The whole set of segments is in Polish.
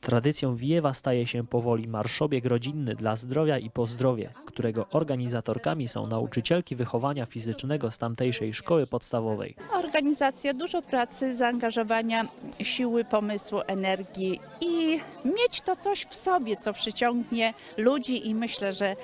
Tradycją Wijewa staje się powoli marszobieg rodzinny dla zdrowia i pozdrowie, którego organizatorkami są nauczycielki wychowania fizycznego z tamtejszej szkoły podstawowej. Organizacja, dużo pracy, zaangażowania, siły, pomysłu, energii i mieć to coś w sobie, co przyciągnie ludzi i myślę, że,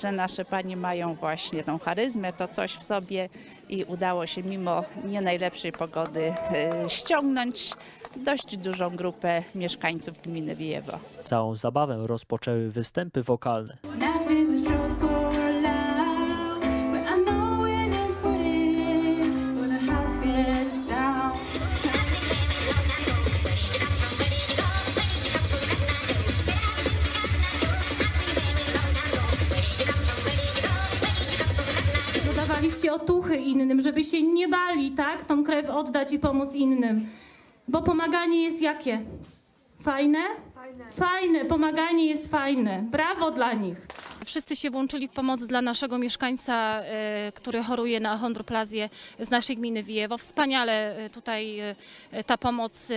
że nasze panie mają właśnie tą charyzmę, to coś w sobie i udało się mimo nie najlepszej pogody e, ściągnąć dość dużą grupę mieszkańców gminy Wijewo. Całą zabawę rozpoczęły występy wokalne. Dodawaliście otuchy innym, żeby się nie bali, tak? Tą krew oddać i pomóc innym. Bo pomaganie jest jakie? Fajne? Fajne. Fajne, pomaganie jest fajne. Brawo dla nich. Wszyscy się włączyli w pomoc dla naszego mieszkańca, e, który choruje na chondroplazję z naszej gminy Wijewo. Wspaniale e, tutaj e, ta pomoc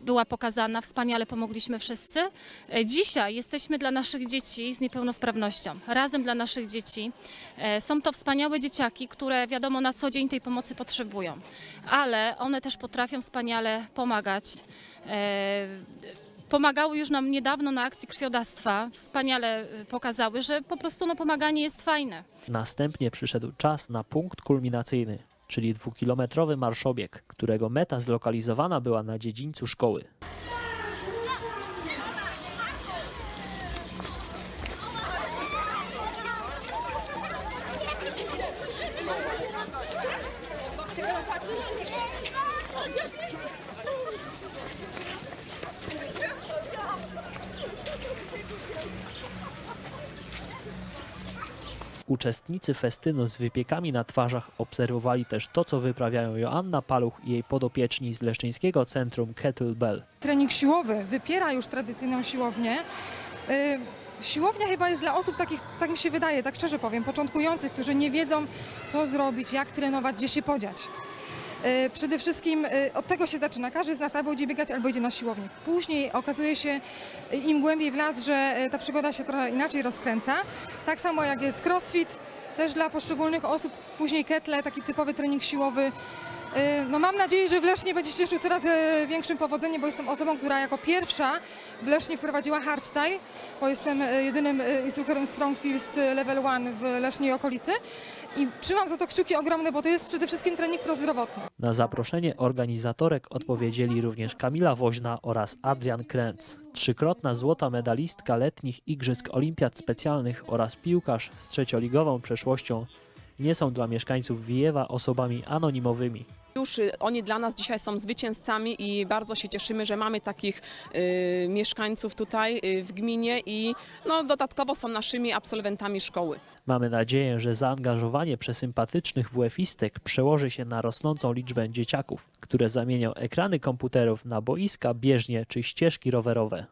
była pokazana, wspaniale pomogliśmy wszyscy. Dzisiaj jesteśmy dla naszych dzieci z niepełnosprawnością, razem dla naszych dzieci. Są to wspaniałe dzieciaki, które wiadomo na co dzień tej pomocy potrzebują, ale one też potrafią wspaniale pomagać. E, pomagały już nam niedawno na akcji krwiodawstwa. Wspaniale y, pokazały, że po prostu no, pomaganie jest fajne. Następnie przyszedł czas na punkt kulminacyjny, czyli dwukilometrowy marszobieg, którego meta zlokalizowana była na dziedzińcu szkoły. Uczestnicy festynu z wypiekami na twarzach obserwowali też to, co wyprawiają Joanna Paluch i jej podopieczni z Leszczyńskiego Centrum Kettlebell. trening siłowy wypiera już tradycyjną siłownię. Y, Siłownia chyba jest dla osób takich, tak mi się wydaje, tak szczerze powiem, początkujących, którzy nie wiedzą, co zrobić, jak trenować, gdzie się podziać. Y, Przede wszystkim y, od tego się zaczyna. Każdy z nas albo idzie biegać, albo idzie na siłownię. Później okazuje się y, im głębiej w las, że ta przygoda się trochę inaczej rozkręca. Tak samo jak jest crossfit, też dla poszczególnych osób. Później kettle, taki typowy trening siłowy. Y, No mam nadzieję, że w Lesznie będzie się cieszył coraz e, większym powodzeniem, bo jestem osobą, która jako pierwsza w Lesznie wprowadziła hardstyle, bo jestem e, jedynym instruktorem Strong Fields Level 1 w Lesznie i okolicy i trzymam za to kciuki ogromne, bo to jest przede wszystkim trening prozdrowotny. Na zaproszenie organizatorek odpowiedzieli również Kamila Woźna oraz Adrian Kręc. Trzykrotna złota medalistka letnich Igrzysk Olimpiad Specjalnych oraz piłkarz z trzecioligową przeszłością nie są dla mieszkańców Wijewa osobami anonimowymi. Już y, oni dla nas dzisiaj są zwycięzcami i bardzo się cieszymy, że mamy takich y, mieszkańców tutaj y, w gminie i no, dodatkowo są naszymi absolwentami szkoły. Mamy nadzieję, że zaangażowanie przesympatycznych WF-istek przełoży się na rosnącą liczbę dzieciaków, które zamienią ekrany komputerów na boiska, bieżnie czy ścieżki rowerowe.